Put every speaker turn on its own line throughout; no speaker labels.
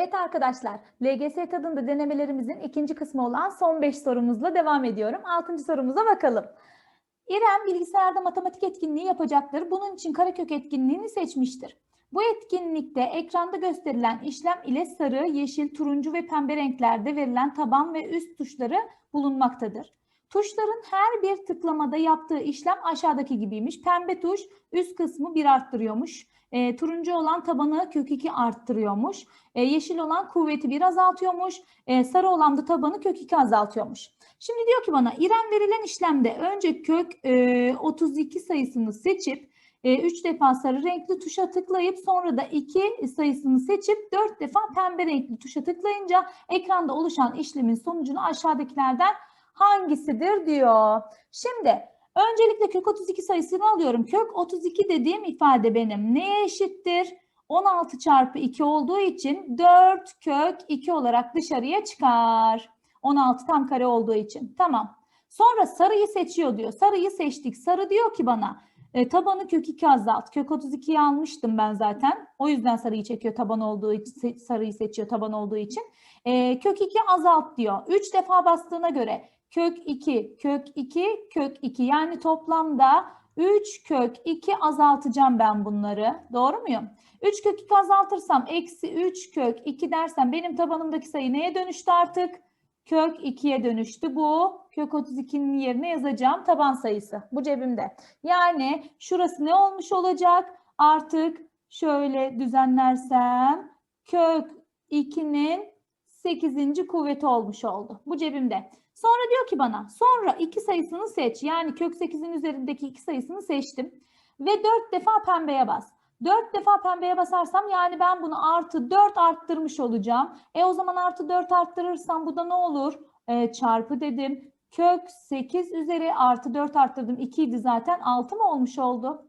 Evet arkadaşlar, LGS tadında denemelerimizin ikinci kısmı olan son 5 sorumuzla devam ediyorum. Altıncı sorumuza bakalım. İrem bilgisayarda matematik etkinliği yapacaktır. Bunun için karekök etkinliğini seçmiştir. Bu etkinlikte ekranda gösterilen işlem ile sarı, yeşil, turuncu ve pembe renklerde verilen taban ve üst tuşları bulunmaktadır. Tuşların her bir tıklamada yaptığı işlem aşağıdaki gibiymiş. Pembe tuş üst kısmı bir arttırıyormuş. E, turuncu olan tabanı kök 2 arttırıyormuş. E, yeşil olan kuvveti bir azaltıyormuş. E, sarı olan da tabanı kök 2 azaltıyormuş. Şimdi diyor ki bana İrem verilen işlemde önce kök e, 32 sayısını seçip 3 defa sarı renkli tuşa tıklayıp sonra da 2 sayısını seçip 4 defa pembe renkli tuşa tıklayınca ekranda oluşan işlemin sonucunu aşağıdakilerden hangisidir diyor. Şimdi öncelikle kök 32 sayısını alıyorum. Kök 32 dediğim ifade benim neye eşittir? 16 çarpı 2 olduğu için 4 kök 2 olarak dışarıya çıkar. 16 tam kare olduğu için. Tamam. Sonra sarıyı seçiyor diyor. Sarıyı seçtik. Sarı diyor ki bana e, tabanı kök 2 azalt. Kök 32'yi almıştım ben zaten. O yüzden sarıyı çekiyor taban olduğu için. Sarıyı seçiyor taban olduğu için. E, kök 2 azalt diyor. 3 defa bastığına göre kök 2, kök 2, kök 2. Yani toplamda 3 kök 2 azaltacağım ben bunları. Doğru muyum? 3 kök 2 azaltırsam eksi 3 kök 2 dersem benim tabanımdaki sayı neye dönüştü artık? Kök 2'ye dönüştü. Bu kök 32'nin yerine yazacağım taban sayısı. Bu cebimde. Yani şurası ne olmuş olacak? Artık şöyle düzenlersem kök 2'nin 8. kuvveti olmuş oldu. Bu cebimde. Sonra diyor ki bana sonra 2 sayısını seç. Yani kök 8'in üzerindeki 2 sayısını seçtim. Ve 4 defa pembeye bas. 4 defa pembeye basarsam yani ben bunu artı 4 arttırmış olacağım. E o zaman artı 4 arttırırsam bu da ne olur? E, çarpı dedim. Kök 8 üzeri artı 4 arttırdım. 2 idi zaten 6 mı olmuş oldu?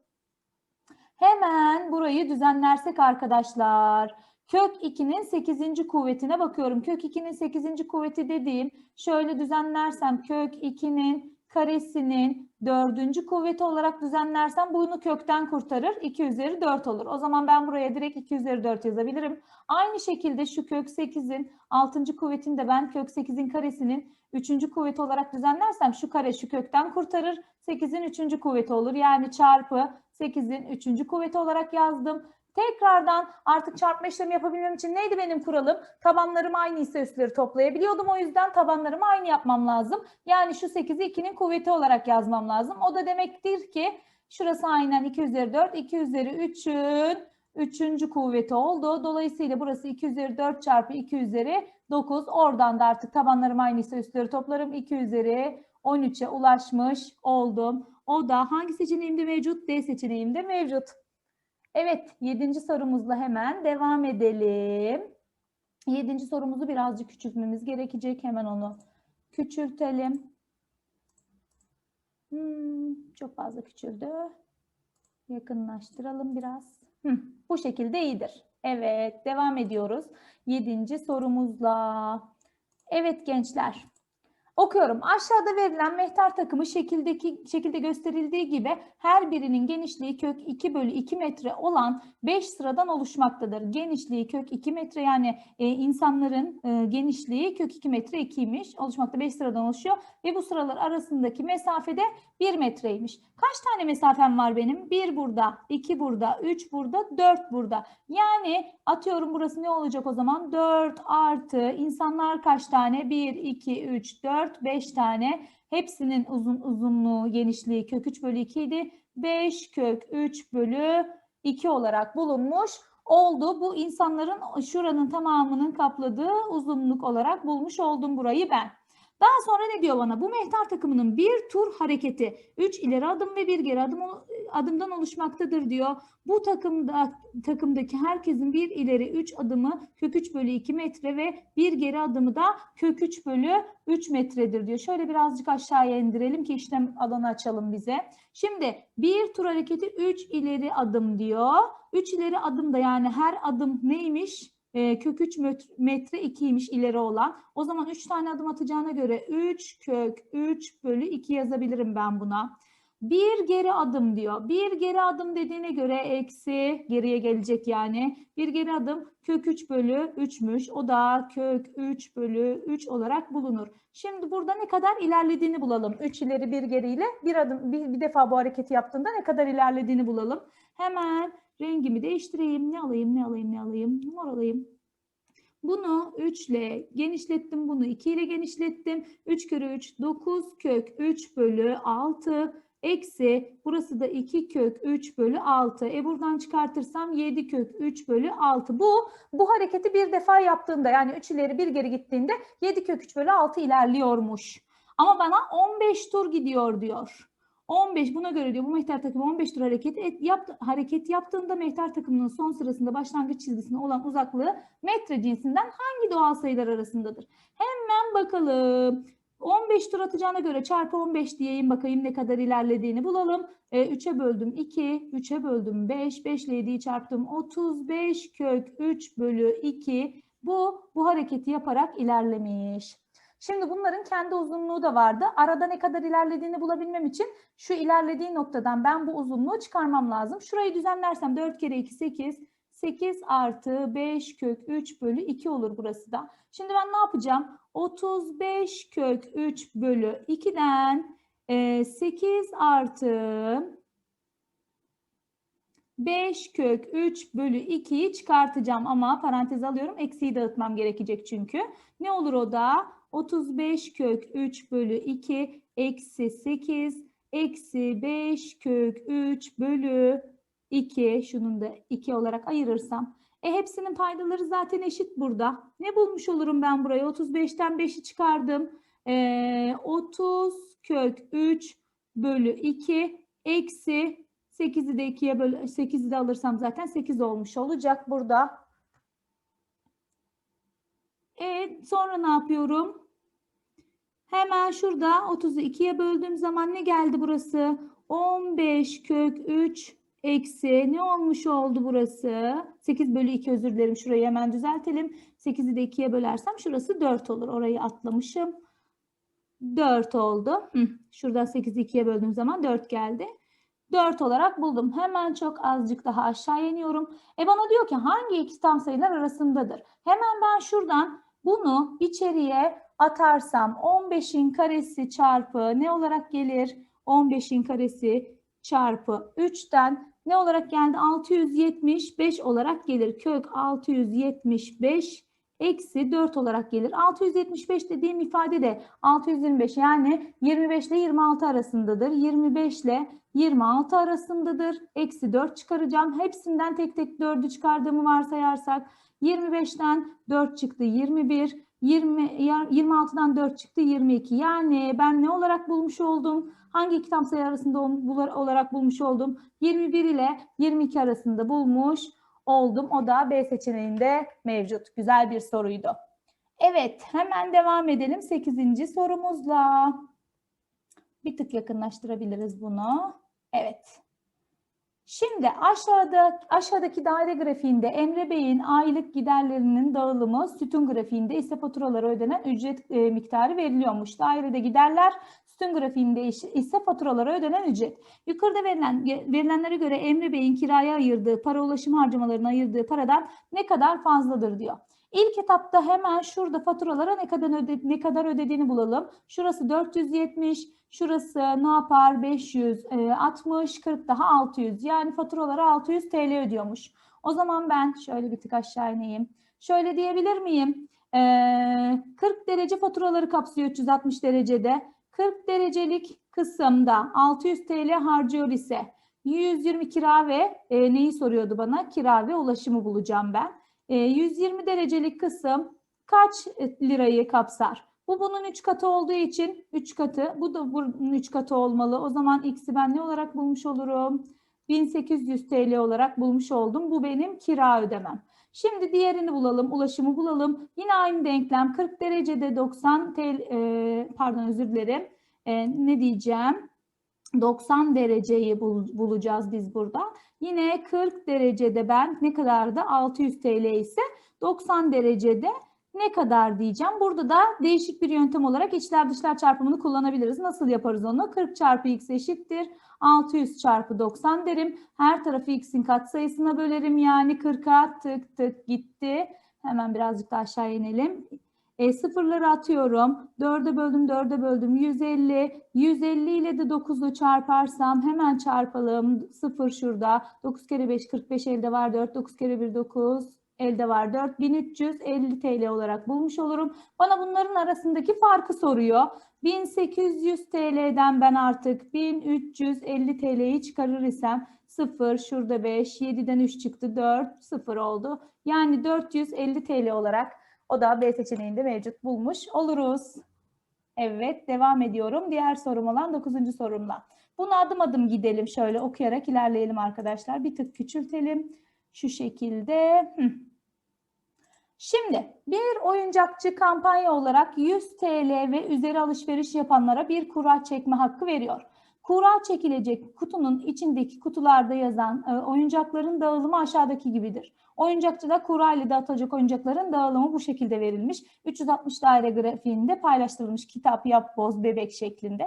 Hemen burayı düzenlersek arkadaşlar. Kök 2'nin 8. kuvvetine bakıyorum. Kök 2'nin 8. kuvveti dediğim şöyle düzenlersem kök 2'nin karesinin dördüncü kuvveti olarak düzenlersem bunu kökten kurtarır. 2 üzeri 4 olur. O zaman ben buraya direkt 2 üzeri 4 yazabilirim. Aynı şekilde şu kök 8'in 6. kuvvetini de ben kök 8'in karesinin 3. kuvveti olarak düzenlersem şu kare şu kökten kurtarır. 8'in 3. kuvveti olur. Yani çarpı 8'in 3. kuvveti olarak yazdım. Tekrardan artık çarpma işlemi yapabilmem için neydi benim kuralım? Tabanlarım aynı ise üstleri toplayabiliyordum. O yüzden tabanlarımı aynı yapmam lazım. Yani şu 8'i 2'nin kuvveti olarak yazmam lazım. O da demektir ki şurası aynen 2 üzeri 4, 2 üzeri 3'ün 3. kuvveti oldu. Dolayısıyla burası 2 üzeri 4 çarpı 2 üzeri 9. Oradan da artık tabanlarım aynı ise üstleri toplarım. 2 üzeri 13'e ulaşmış oldum. O da hangi seçeneğimde mevcut? D seçeneğimde mevcut. Evet, yedinci sorumuzla hemen devam edelim. Yedinci sorumuzu birazcık küçültmemiz gerekecek. Hemen onu küçültelim. Hmm, çok fazla küçüldü. Yakınlaştıralım biraz. Hmm, bu şekilde iyidir. Evet, devam ediyoruz. Yedinci sorumuzla. Evet gençler, Okuyorum. Aşağıda verilen mehter takımı şekildeki şekilde gösterildiği gibi her birinin genişliği kök 2 bölü 2 metre olan 5 sıradan oluşmaktadır. Genişliği kök 2 metre yani e, insanların e, genişliği kök 2 metre 2'ymiş. Oluşmakta 5 sıradan oluşuyor ve bu sıralar arasındaki mesafede 1 metreymiş. Kaç tane mesafem var benim? 1 burada, 2 burada, 3 burada, 4 burada. Yani atıyorum burası ne olacak o zaman? 4 artı insanlar kaç tane? 1, 2, 3, 4, 5 tane. Hepsinin uzun uzunluğu, genişliği kök 3 bölü 2 idi. 5 kök 3 bölü 2 olarak bulunmuş oldu. Bu insanların şuranın tamamının kapladığı uzunluk olarak bulmuş oldum burayı ben. Daha sonra ne diyor bana? Bu mehter takımının bir tur hareketi 3 ileri adım ve bir geri adım adımdan oluşmaktadır diyor. Bu takımda takımdaki herkesin bir ileri 3 adımı kök 3 bölü 2 metre ve bir geri adımı da kök 3 bölü 3 metredir diyor. Şöyle birazcık aşağıya indirelim ki işlem alanı açalım bize. Şimdi bir tur hareketi 3 ileri adım diyor. 3 ileri adım da yani her adım neymiş? E, kök 3 metre 2'ymiş ileri olan. O zaman 3 tane adım atacağına göre 3 kök 3 bölü 2 yazabilirim ben buna. Bir geri adım diyor. Bir geri adım dediğine göre eksi geriye gelecek yani. Bir geri adım kök 3 bölü 3'müş. O da kök 3 bölü 3 olarak bulunur. Şimdi burada ne kadar ilerlediğini bulalım. 3 ileri bir geriyle bir adım bir, bir defa bu hareketi yaptığında ne kadar ilerlediğini bulalım. Hemen rengimi değiştireyim. Ne alayım ne alayım ne alayım. Mor alayım. Bunu 3 ile genişlettim. Bunu 2 ile genişlettim. 3 kere 3 9 kök 3 bölü 6 eksi burası da 2 kök 3 bölü 6. E buradan çıkartırsam 7 kök 3 bölü 6. Bu bu hareketi bir defa yaptığında yani 3 ileri bir geri gittiğinde 7 kök 3 bölü 6 ilerliyormuş. Ama bana 15 tur gidiyor diyor. 15 buna göre diyor bu mehter takımı 15 tur hareket et, yap, hareket yaptığında mehter takımının son sırasında başlangıç çizgisine olan uzaklığı metre cinsinden hangi doğal sayılar arasındadır? Hemen bakalım. 15 tur atacağına göre çarpı 15 diyeyim bakayım ne kadar ilerlediğini bulalım. E, 3'e böldüm 2, 3'e böldüm 5, 5 ile 7'yi çarptım 35 kök 3 bölü 2. Bu bu hareketi yaparak ilerlemiş. Şimdi bunların kendi uzunluğu da vardı. Arada ne kadar ilerlediğini bulabilmem için şu ilerlediği noktadan ben bu uzunluğu çıkarmam lazım. Şurayı düzenlersem 4 kere 2 8. 8 artı 5 kök 3 bölü 2 olur burası da. Şimdi ben ne yapacağım? 35 kök 3 bölü 2'den 8 artı 5 kök 3 bölü 2'yi çıkartacağım ama parantez alıyorum. Eksiği dağıtmam gerekecek çünkü. Ne olur o da? 35 kök 3 bölü 2 eksi 8 eksi 5 kök 3 bölü 2 şunun da 2 olarak ayırırsam. E hepsinin paydaları zaten eşit burada. Ne bulmuş olurum ben burayı? 35'ten 5'i çıkardım. E, 30 kök 3 bölü 2 eksi 8'i de 2'ye böl 8'i de alırsam zaten 8 olmuş olacak burada. E, sonra ne yapıyorum? Hemen şurada 30'u 2'ye böldüğüm zaman ne geldi burası? 15 kök 3 eksi ne olmuş oldu burası? 8 bölü 2 özür dilerim. Şurayı hemen düzeltelim. 8'i de 2'ye bölersem şurası 4 olur. Orayı atlamışım. 4 oldu. Hı, şuradan 8'i 2'ye böldüğüm zaman 4 geldi. 4 olarak buldum. Hemen çok azıcık daha aşağı iniyorum. E bana diyor ki hangi iki tam sayılar arasındadır? Hemen ben şuradan bunu içeriye atarsam 15'in karesi çarpı ne olarak gelir? 15'in karesi çarpı 3'ten ne olarak geldi? 675 olarak gelir. Kök 675 eksi 4 olarak gelir. 675 dediğim ifade de 625 yani 25 ile 26 arasındadır. 25 ile 26 arasındadır. Eksi 4 çıkaracağım. Hepsinden tek tek 4'ü çıkardığımı varsayarsak 25'ten 4 çıktı 21. 20, 26'dan 4 çıktı 22. Yani ben ne olarak bulmuş oldum? Hangi iki tam sayı arasında olarak bulmuş oldum? 21 ile 22 arasında bulmuş oldum. O da B seçeneğinde mevcut. Güzel bir soruydu. Evet hemen devam edelim 8. sorumuzla. Bir tık yakınlaştırabiliriz bunu. Evet. Şimdi aşağıda aşağıdaki daire grafiğinde Emre Bey'in aylık giderlerinin dağılımı, sütun grafiğinde ise faturalara ödenen ücret e, miktarı veriliyormuş. Dairede giderler, sütun grafiğinde ise faturalara ödenen ücret. Yukarıda verilen verilenlere göre Emre Bey'in kiraya ayırdığı, para ulaşım harcamalarına ayırdığı paradan ne kadar fazladır diyor. İlk etapta hemen şurada faturalara ne kadar öde, ne kadar ödediğini bulalım. Şurası 470, şurası ne yapar? 560, 40 daha 600. Yani faturalara 600 TL ödüyormuş. O zaman ben şöyle bir tık aşağı ineyim. Şöyle diyebilir miyim? Ee, 40 derece faturaları kapsıyor 360 derecede. 40 derecelik kısımda 600 TL harcıyor ise 120 kira ve e, neyi soruyordu bana? Kira ve ulaşımı bulacağım ben. 120 ee, derecelik kısım kaç lirayı kapsar? Bu bunun 3 katı olduğu için 3 katı, bu da bunun 3 katı olmalı. O zaman x'i ben ne olarak bulmuş olurum? 1800 TL olarak bulmuş oldum. Bu benim kira ödemem. Şimdi diğerini bulalım, ulaşımı bulalım. Yine aynı denklem 40 derecede 90 TL, e, pardon özür dilerim. E, ne diyeceğim? 90 dereceyi bul, bulacağız biz burada. Yine 40 derecede ben ne kadar da 600 TL ise 90 derecede ne kadar diyeceğim. Burada da değişik bir yöntem olarak içler dışlar çarpımını kullanabiliriz. Nasıl yaparız onu? 40 çarpı x eşittir. 600 çarpı 90 derim. Her tarafı x'in katsayısına bölerim. Yani 40'a tık tık gitti. Hemen birazcık daha aşağı inelim. E, sıfırları atıyorum. 4'e böldüm, 4'e böldüm. 150. 150 ile de 9'u çarparsam hemen çarpalım. 0 şurada. 9 kere 5, 45 elde var 4. 9 kere 1, 9. Elde var 4. 1350 TL olarak bulmuş olurum. Bana bunların arasındaki farkı soruyor. 1800 TL'den ben artık 1350 TL'yi çıkarır isem 0 şurada 5 7'den 3 çıktı 4 0 oldu. Yani 450 TL olarak o da B seçeneğinde mevcut bulmuş oluruz. Evet devam ediyorum. Diğer sorum olan 9. sorumla. Bunu adım adım gidelim şöyle okuyarak ilerleyelim arkadaşlar. Bir tık küçültelim. Şu şekilde. Şimdi bir oyuncakçı kampanya olarak 100 TL ve üzeri alışveriş yapanlara bir kura çekme hakkı veriyor. Kura çekilecek kutunun içindeki kutularda yazan e, oyuncakların dağılımı aşağıdaki gibidir. Oyuncakçıda kura ile dağıtılacak oyuncakların dağılımı bu şekilde verilmiş. 360 daire grafiğinde paylaştırılmış kitap, yap, boz, bebek şeklinde.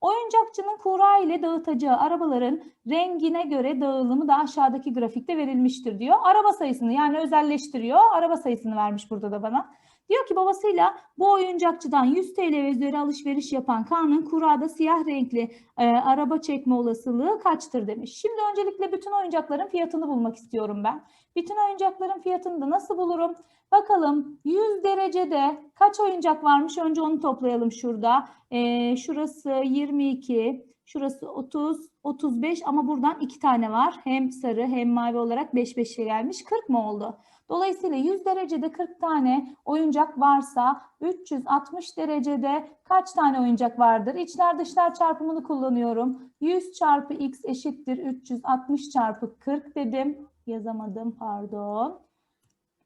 Oyuncakçının kura ile dağıtacağı arabaların rengine göre dağılımı da aşağıdaki grafikte verilmiştir diyor. Araba sayısını yani özelleştiriyor. Araba sayısını vermiş burada da bana. Diyor ki babasıyla bu oyuncakçıdan 100 TL ve üzeri alışveriş yapan Kaan'ın kurada siyah renkli e, araba çekme olasılığı kaçtır demiş. Şimdi öncelikle bütün oyuncakların fiyatını bulmak istiyorum ben. Bütün oyuncakların fiyatını da nasıl bulurum? Bakalım 100 derecede kaç oyuncak varmış? Önce onu toplayalım şurada. E, şurası 22, şurası 30, 35 ama buradan iki tane var. Hem sarı hem mavi olarak 5 5'e gelmiş. 40 mı oldu? Dolayısıyla 100 derecede 40 tane oyuncak varsa 360 derecede kaç tane oyuncak vardır? İçler dışlar çarpımını kullanıyorum. 100 çarpı x eşittir 360 çarpı 40 dedim. Yazamadım pardon.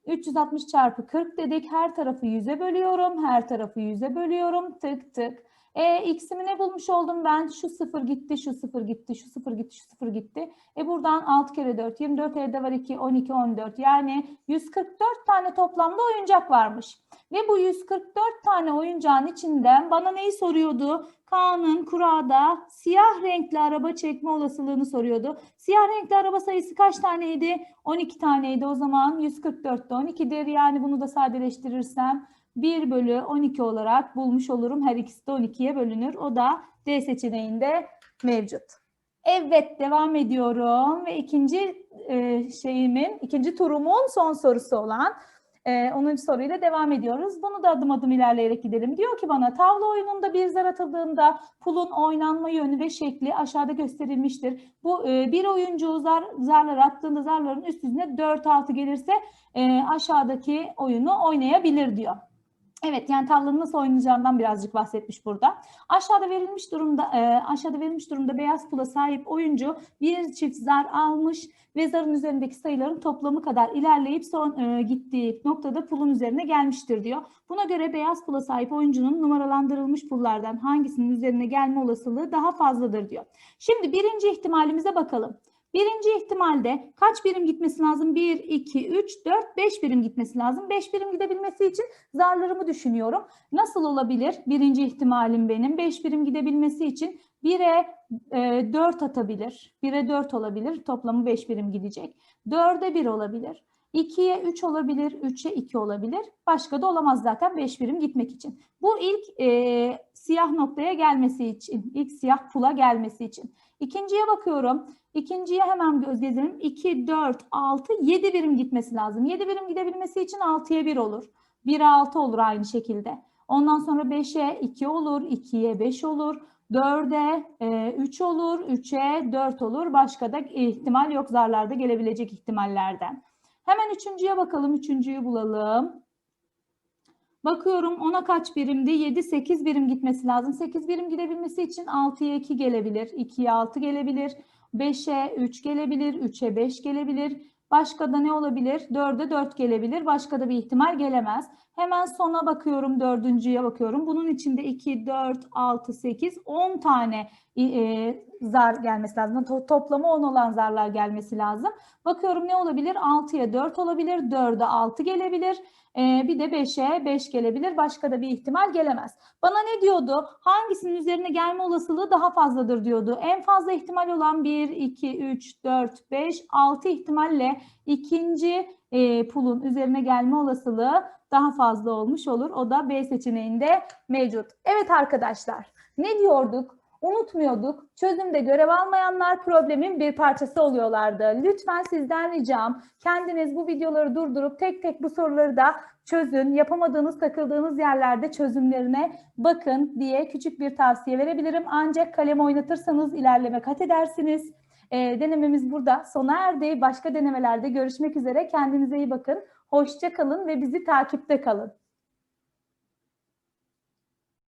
360 çarpı 40 dedik. Her tarafı 100'e bölüyorum. Her tarafı 100'e bölüyorum. Tık tık. E, x'imi ne bulmuş oldum ben? Şu sıfır gitti, şu sıfır gitti, şu sıfır gitti, şu sıfır gitti. E buradan 6 kere 4, 24 elde var 2, 12, 14. Yani 144 tane toplamda oyuncak varmış. Ve bu 144 tane oyuncağın içinden bana neyi soruyordu? Kaan'ın kurada siyah renkli araba çekme olasılığını soruyordu. Siyah renkli araba sayısı kaç taneydi? 12 taneydi. O zaman 144'te 12'dir. Yani bunu da sadeleştirirsem 1 bölü 12 olarak bulmuş olurum. Her ikisi de 12'ye bölünür. O da D seçeneğinde mevcut. Evet devam ediyorum ve ikinci e, şeyimin, ikinci turumun son sorusu olan e, 10. soruyla devam ediyoruz. Bunu da adım adım ilerleyerek gidelim. Diyor ki bana tavla oyununda bir zar atıldığında pulun oynanma yönü ve şekli aşağıda gösterilmiştir. Bu e, bir oyuncu zar, zarlar attığında zarların üst yüzüne 4-6 gelirse e, aşağıdaki oyunu oynayabilir diyor. Evet yani tavlanın nasıl oynayacağından birazcık bahsetmiş burada. Aşağıda verilmiş durumda e, aşağıda verilmiş durumda beyaz pula sahip oyuncu bir çift zar almış ve zarın üzerindeki sayıların toplamı kadar ilerleyip son e, gittiği noktada pulun üzerine gelmiştir diyor. Buna göre beyaz pula sahip oyuncunun numaralandırılmış pullardan hangisinin üzerine gelme olasılığı daha fazladır diyor. Şimdi birinci ihtimalimize bakalım. Birinci ihtimalde kaç birim gitmesi lazım? 1, 2, 3, 4, 5 birim gitmesi lazım. 5 birim gidebilmesi için zarlarımı düşünüyorum. Nasıl olabilir? Birinci ihtimalim benim. 5 birim gidebilmesi için 1'e e, 4 atabilir. 1'e 4 olabilir. Toplamı 5 birim gidecek. 4'e 1 olabilir. 2'ye 3 olabilir, 3'e 2 olabilir. Başka da olamaz zaten 5 birim gitmek için. Bu ilk e, siyah noktaya gelmesi için, ilk siyah pula gelmesi için. İkinciye bakıyorum. İkinciye hemen göz gezelim. 2, 4, 6, 7 birim gitmesi lazım. 7 birim gidebilmesi için 6'ya 1 olur. 1'e 6 olur aynı şekilde. Ondan sonra 5'e 2 olur, 2'ye 5 olur. 4'e 3 olur, 3'e 4 olur. Başka da ihtimal yok zarlarda gelebilecek ihtimallerden. Hemen üçüncüye bakalım. Üçüncüyü bulalım. Bakıyorum ona kaç birimdi? 7, 8 birim gitmesi lazım. 8 birim gidebilmesi için 6'ya 2 gelebilir. 2'ye 6 gelebilir. 5'e 3 gelebilir. 3'e 5 gelebilir. Başka da ne olabilir? 4'e 4 gelebilir. Başka da bir ihtimal gelemez. Hemen sona bakıyorum. Dördüncüye bakıyorum. Bunun içinde 2, 4, 6, 8, 10 tane e, zar gelmesi lazım. To- toplamı 10 olan zarlar gelmesi lazım. Bakıyorum ne olabilir? 6'ya 4 olabilir. 4'e 6 gelebilir. Ee, bir de 5'e 5 gelebilir. Başka da bir ihtimal gelemez. Bana ne diyordu? Hangisinin üzerine gelme olasılığı daha fazladır diyordu. En fazla ihtimal olan 1, 2, 3, 4, 5, 6 ihtimalle ikinci e, pulun üzerine gelme olasılığı daha fazla olmuş olur. O da B seçeneğinde mevcut. Evet arkadaşlar ne diyorduk? Unutmuyorduk. Çözümde görev almayanlar problemin bir parçası oluyorlardı. Lütfen sizden ricam kendiniz bu videoları durdurup tek tek bu soruları da çözün. Yapamadığınız, takıldığınız yerlerde çözümlerine bakın diye küçük bir tavsiye verebilirim. Ancak kalem oynatırsanız ilerleme kat edersiniz. Ee, denememiz burada sona erdi. Başka denemelerde görüşmek üzere. Kendinize iyi bakın. Hoşça kalın ve bizi takipte kalın.